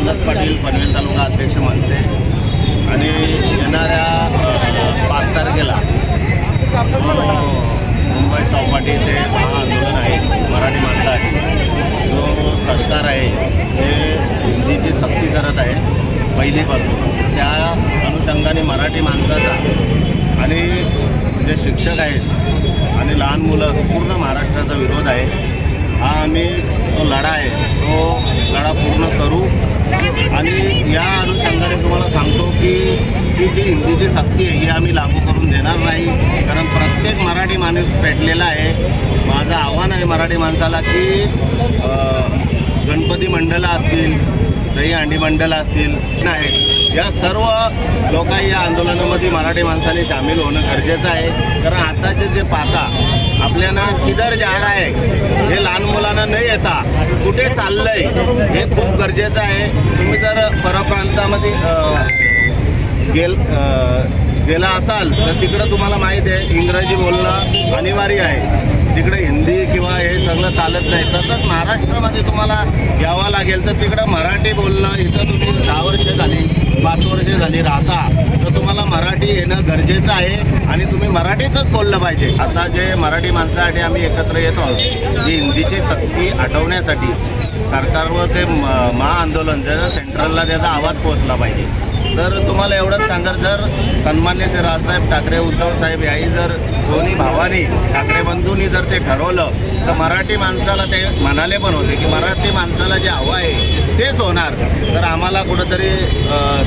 रामदास पाटील पनवेल तालुका अध्यक्ष मनसे. आणि येणाऱ्या पाच तारखेला मुंबई चौपाटी ते महाआंदोलन आहे. मराठी माणसासाठी जो सरकार आहे ते हिंदीची सक्ती करत आहे पहिलीपासून. त्या अनुषंगाने मराठी माणसाचा आणि जे शिक्षक आहेत आणि लहान मुलं पूर्ण महाराष्ट्राचा विरोध आहे. हा आम्ही जो लढा आहे तो लढा पूर्ण करू. आणि या अनुषंगाने तुम्हाला सांगतो की ही जी हिंदीची सक्ती आहे ही आम्ही लागू करून देणार नाही. कारण प्रत्येक मराठी माणूस पेटलेला आहे. माझं आव्हान आहे मराठी माणसाला की गणपती मंडळं असतील दहीहंडी मंडळं असतील नाही. या सर्व लोकांनी या आंदोलनामध्ये मराठी माणसाने सामील होणं गरजेचं आहे. कारण आताचे जे पाता आपल्याला किधर जाणार आहे हे लहान मुलं न येता कुठे चाललंय हे खूप गरजेचं आहे. तुम्ही जर परप्रांतामध्ये गेल गेला असाल तर तिकडं तुम्हाला माहीत आहे इंग्रजी बोलणं अनिवार्य आहे. तिकडे हिंदी किंवा हे सगळं चालत नाही. तसंच महाराष्ट्रामध्ये तुम्हाला यावं लागेल तर तिकडं मराठी बोलणं इथं तुम्ही दहा वर्ष झाली. पाच वर्ष झाली राहता तर तुम्हाला मराठी येणं गरजेचं आहे आणि तुम्ही मराठीतच बोललं पाहिजे. आता जे मराठी माणसासाठी आम्ही एकत्र येतो आहोत जी हिंदीची सक्ती हटवण्यासाठी सरकारवर ते म- महाआंदोलन त्याचा सेंट्रलला त्याचा आवाज पोहोचला पाहिजे. तर तुम्हाला एवढंच सांगत जर सन्मान्य श्री राजसाहेब ठाकरे उद्धव साहेब याही जर दोन्ही भावानी ठाकरे बंधूंनी जर ते ठरवलं तर मराठी माणसाला ते म्हणाले पण होते की मराठी माणसाला जे हवं आहे तेच होणार. तर आम्हाला कुठंतरी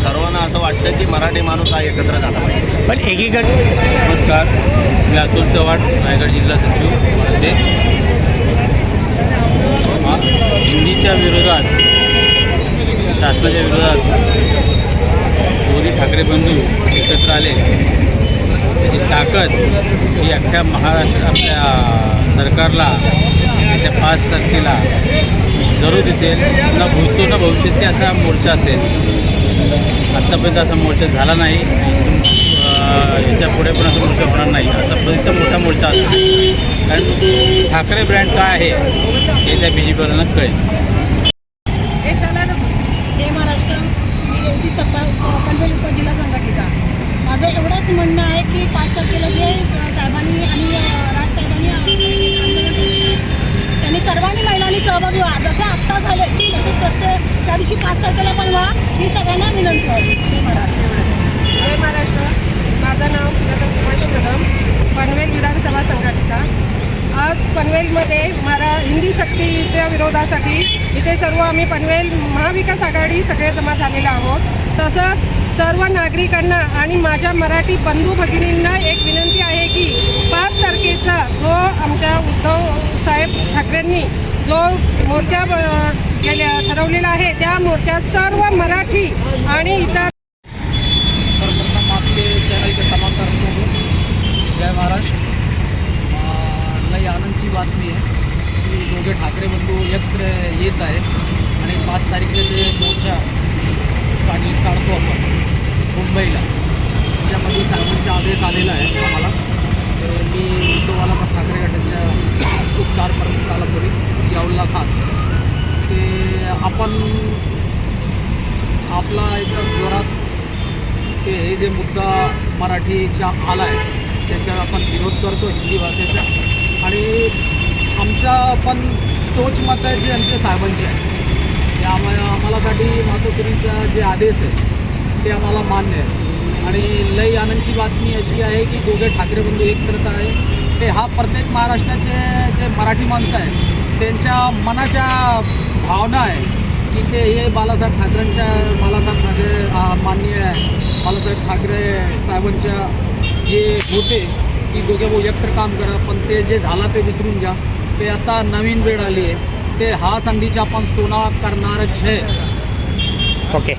सर्वांना असं वाटतं की मराठी माणूस हा एकत्र झाला पाहिजे. पण एकीकडे नमस्कार. मी अतुल चव्हाण रायगड जिल्हा सचिव. मनसे हा, हिंदीच्या विरोधात शासनाच्या विरोधात दोन्ही ठाकरे बंधू एकत्र आले. त्याची ताकद ही अख्ख्या महाराष्ट्र आपल्या सरकारला येत्या पाच तारखेला जरूर दिसेल न भूतो न भविष्यती असा मोर्चा असेल. आत्तापर्यंत असा मोर्चा झाला नाही. याच्यापुढे पण असा मोर्चा होणार नाही. असा पद्धतीचा मोठा मोर्चा असेल. कारण ठाकरे ब्रँड काय आहे हे त्या बी जे पीवाल्यांना कळेल. हे चला जय महाराष्ट्र. मी रेवती सप्पा पनवेल उपजिल्हा संघटिका माझं एवढंच म्हणणं आहे की पाच तारखेला जे साहेबांनी आणि अ, राजसाहेबांनी अशी पाच तारखेला पण व्हा ही सगळ्यांना विनंती आहे. जय महाराष्ट्र जय महाराष्ट्र माझं नाव सुजाता सुभाष कदम पनवेल विधानसभा संघटिका आज पनवेलमध्ये मरा हिंदी सक्तीच्या विरोधासाठी इथे सर्व आम्ही पनवेल महाविकास आघाडी सगळे जमा झालेले आहोत. तसंच सर्व नागरिकांना आणि माझ्या मराठी बंधू भगिनींना एक विनंती आहे की पाच तारखेचा जो आमच्या उद्धव साहेब ठाकरेंनी जो मोर्चा गेल्या ठरवलेला आहे त्या मोर्चात सर्व मराठी आणि इतर सर्वप्रथम आपके चॅनल के तमाम जय महाराष्ट्र. लई आनंदची बातमी आहे की दोघे ठाकरे बंधू एकत्र येत आहेत आणि पाच तारीखला जे मोर्चा काढ काढतो आपण मुंबईला. त्याच्यामध्ये साहेबांचा आदेश आलेला आहे आम्हाला. तर मी उद्धव बाळासाहेब ठाकरे गटाच्या उपचार आला तरी जियाउल्ला खान ते आपण आपला एकदम जोरात ते हे जे मुद्दा मराठीचा आला आहे त्याच्यावर आपण विरोध करतो हिंदी भाषेचा. आणि आमच्या पण तोच मत आहे जे आमच्या साहेबांचे आहे. ते आम्हाला आम्हालासाठी मातोश्रीचा जे आदेश आहे ते आम्हाला मान्य आहे आणि लई आनंदची बातमी अशी आहे की दोघे ठाकरे बंधू एक करत आहे. ते हा प्रत्येक महाराष्ट्राचे जे मराठी माणसं आहेत त्यांच्या मनाच्या भावना आहे की ते हे बालासाहेब ठाकरेंच्या बालासाहेब ठाकरे मान्य माननीय बालासाहेब ठाकरे साहेबांच्या जे होते की दोघे भाऊ एकत्र काम करा पण ते जे झाला ते विसरून घ्या. ते आता नवीन वेळ आली आहे. ते हा संधीचा आपण सोना करणारच आहे. ओके